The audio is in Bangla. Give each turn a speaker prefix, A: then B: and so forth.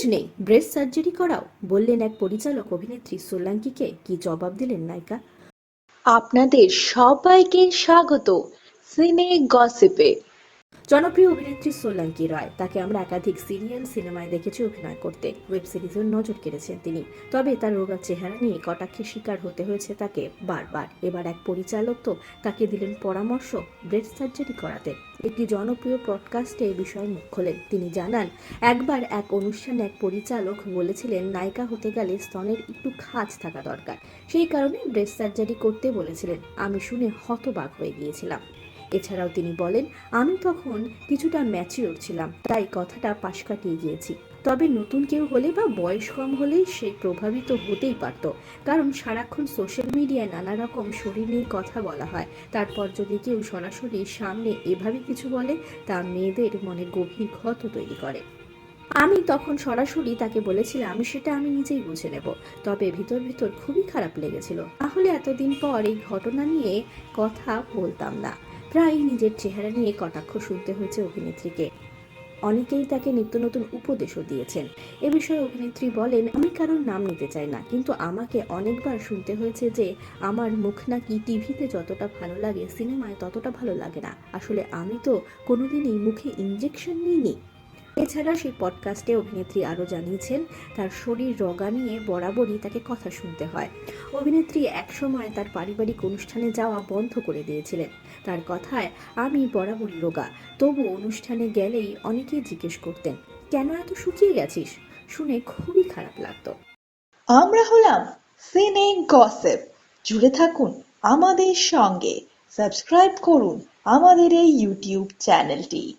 A: কাজ নেই। ব্রেস্ট সার্জারি করাও বললেন এক পরিচালক অভিনেত্রী সোলাঙ্কিকে কি জবাব দিলেন নায়িকা?
B: আপনাদের সবাইকে স্বাগত সিনে গসিপে।
A: জনপ্রিয় অভিনেত্রী সোলাঙ্কি রায় তাকে আমরা একাধিক সিরিয়াল সিনেমায় দেখেছি অভিনয় করতে। ওয়েব সিরিজের নজর কেড়েছেন তিনি। তবে তার রোগা চেহারা নিয়ে কটাক্ষের শিকার হতে হয়েছে তাকে বারবার। এবার এক পরিচালক তো তাকে দিলেন পরামর্শ ব্রেস্ট সার্জারি করাতে। একটি জনপ্রিয় পডকাস্টে এই বিষয়ে মুখ খোলেন। তিনি জানান, একবার এক অনুষ্ঠানে এক পরিচালক বলেছিলেন, নায়িকা হতে গেলে স্তনের একটু খাঁজ থাকা দরকার। সেই কারণে ব্রেস্ট সার্জারি করতে বলেছিলেন। আমি শুনে হতবাক হয়ে গিয়েছিলাম। এছাড়াও তিনি বলেন, আমি তখন কিছুটা ম্যাচিওর ছিলাম, তাই কথাটা পাশ কাটিয়ে গিয়েছি। তবে নতুন কেউ হলে বা বয়স কম হলে সে প্রভাবিত হতেই পারত। কারণ সারাক্ষণ সোশ্যাল মিডিয়ায় নানা রকম শরীর নিয়ে কথা বলা হয়। তারপর যদি কেউ সরাসরি সামনে এভাবে কিছু বলে, তা মেয়েদের মনে গভীর ক্ষত তৈরি করে। আমি তখন সরাসরি তাকে বলেছিলাম, সেটা আমি নিজেই বুঝে নেব। তবে ভিতর ভিতর খুবই খারাপ লেগেছিল। তাহলে এতদিন পর এই ঘটনা নিয়ে কথা বলতাম না। প্রায় নিজের চেহারা নিয়ে কটাক্ষ শুনতে হয়েছে অভিনেত্রীকে। অনেকেই তাকে নিত্য নতুন উপদেশও দিয়েছেন। এ বিষয়ে অভিনেত্রী বলেন, আমি কারোর নাম নিতে চাই না, কিন্তু আমাকে অনেকবার শুনতে হয়েছে যে আমার মুখ নাকি টিভিতে যতটা ভালো লাগে, সিনেমায় ততটা ভালো লাগে না। আসলে আমি তো কোনোদিনই মুখে ইঞ্জেকশন নিইনি। এছাড়া সেই পডকাস্টে অভিনেত্রী আরও জানিয়েছেন, তার শরীর রগা নিয়ে বরাবরই তাকে কথা শুনতে হয়। অভিনেত্রী একসময় তার পারিবারিক অনুষ্ঠানে যাওয়া বন্ধ করে দিয়েছিলেন। তার কথায়, আমি বরাবরই রোগা। তবু অনুষ্ঠানে গেলেই অনেকেই জিজ্ঞেস করতেন, কেন এত শুকিয়ে গেছিস? শুনে খুবই খারাপ লাগতো।
B: আমরা হলাম সিনে গসেপ। জুড়ে থাকুন আমাদের সঙ্গে। সাবস্ক্রাইব করুন আমাদের এই ইউটিউব চ্যানেলটি।